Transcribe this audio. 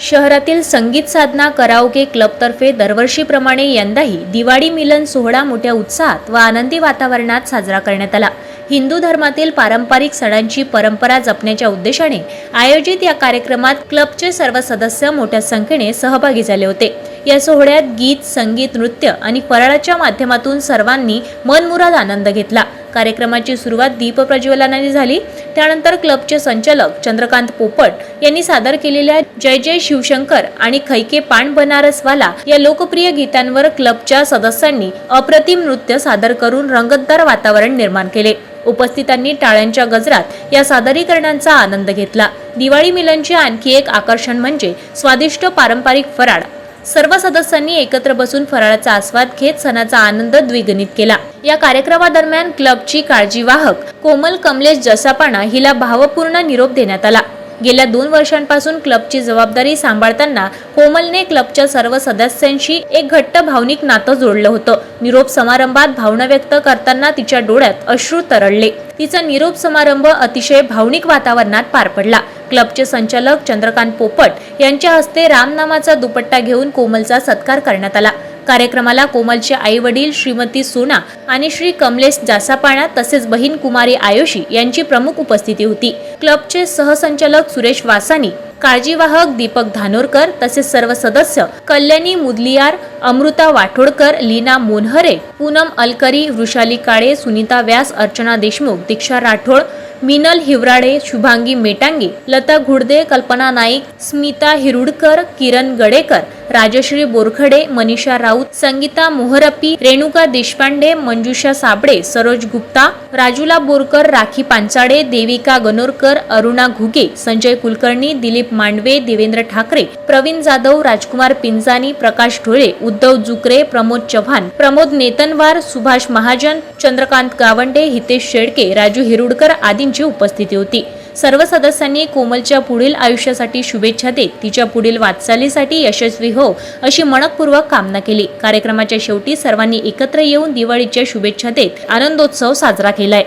शहरातील संगीत साधना कराओके क्लबतर्फे दरवर्षीप्रमाणे यंदाही दिवाळी मिलन सोहळा मोठ्या उत्साहात व आनंदी वातावरणात साजरा करण्यात आला. हिंदू धर्मातील पारंपरिक सणांची परंपरा जपण्याच्या उद्देशाने आयोजित या कार्यक्रमात क्लबचे सर्व सदस्य मोठ्या संख्येने सहभागी झाले होते. या सोहळ्यात गीत संगीत नृत्य आणि फराळाच्या माध्यमातून सर्वांनी मनमुराद आनंद घेतला. कार्यक्रमाची सुरुवात दीपप्रज्वलनाने झाली. त्यानंतर क्लबचे संचालक चंद्रकांत पोपट यांनी सादर केलेल्या जय जय शिवशंकर आणि खैके पान बनारसवाला या लोकप्रिय गीतांवर क्लबच्या सदस्यांनी अप्रतिम नृत्य सादर करून रंगतदार वातावरण निर्माण केले. उपस्थितांनी टाळ्यांच्या गजरात या सादरीकरणांचा आनंद घेतला. दिवाळी मिलनचे आणखी एक आकर्षण म्हणजे स्वादिष्ट पारंपरिक फराळ सर्व सदस्यांनी एकत्र बसून फराळाचा आस्वाद घेत सणाचा आनंद द्विगणित केला. या कार्यक्रमादरम्यान क्लबची काळजीवाहक कोमल कमलेश जसापाणा हिला भावपूर्ण निरोप देण्यात आला. गेल्या दोन वर्षांपासून क्लबची जबाबदारी सांभाळताना कोमलने क्लबच्या सर्व सदस्यांशी एक घट्ट भावनिक नातं जोडलं होतं. निरोप समारंभात भावना व्यक्त करताना तिच्या डोळ्यात अश्रू तरळले. तिचा निरोप समारंभ अतिशय भावनिक वातावरणात पार पडला. क्लबचे संचालक चंद्रकांत पोपट यांच्या हस्ते रामनामाचा दुपट्टा घेऊन कोमलचा सत्कार करण्यात आला. कार्यक्रमाला कोमलचे आई वडील श्रीमती सोना आणि श्री कमलेश जासापाणा तसेच बहीण कुमारी आयुषी यांची प्रमुख उपस्थिती होती. क्लबचे सहसंचालक सुरेश वासानी काळजीवाहक दीपक धानोरकर तसेच सर्व सदस्य कल्याणी मुदलियार अमृता वाठोडकर लीना मोनहरे पूनम अलकरी वृषाली काळे सुनीता व्यास अर्चना देशमुख दीक्षा राठोड मिनल हिवराडे शुभांगी मेटांगे लता घुडदे कल्पना नाईक स्मिता हिरुडकर किरण गडेकर राजश्री बोरखडे मनीषा राऊत संगीता मोहरप्पी रेणुका देशपांडे मंजुषा साबळे सरोज गुप्ता राजुला बोरकर राखी पांचाडे देविका गनोरकर अरुणा घुगे संजय कुलकर्णी दिलीप मांडवे देवेंद्र ठाकरे प्रवीण जाधव राजकुमार पिंजानी प्रकाश ढोळे उद्धव जुकरे प्रमोद चव्हाण प्रमोद नेतनवार सुभाष महाजन चंद्रकांत गावंडे हितेश शेडके राजू हिरुडकर आदींची उपस्थिती होती. सर्व सदस्यांनी कोमलच्या पुढील आयुष्यासाठी शुभेच्छा देत तिच्या पुढील वाटचालीसाठी यशस्वी हो अशी मनपूर्वक कामना केली. कार्यक्रमाच्या शेवटी सर्वांनी एकत्र येऊन दिवाळीच्या शुभेच्छा देत आनंदोत्सव साजरा केलाय.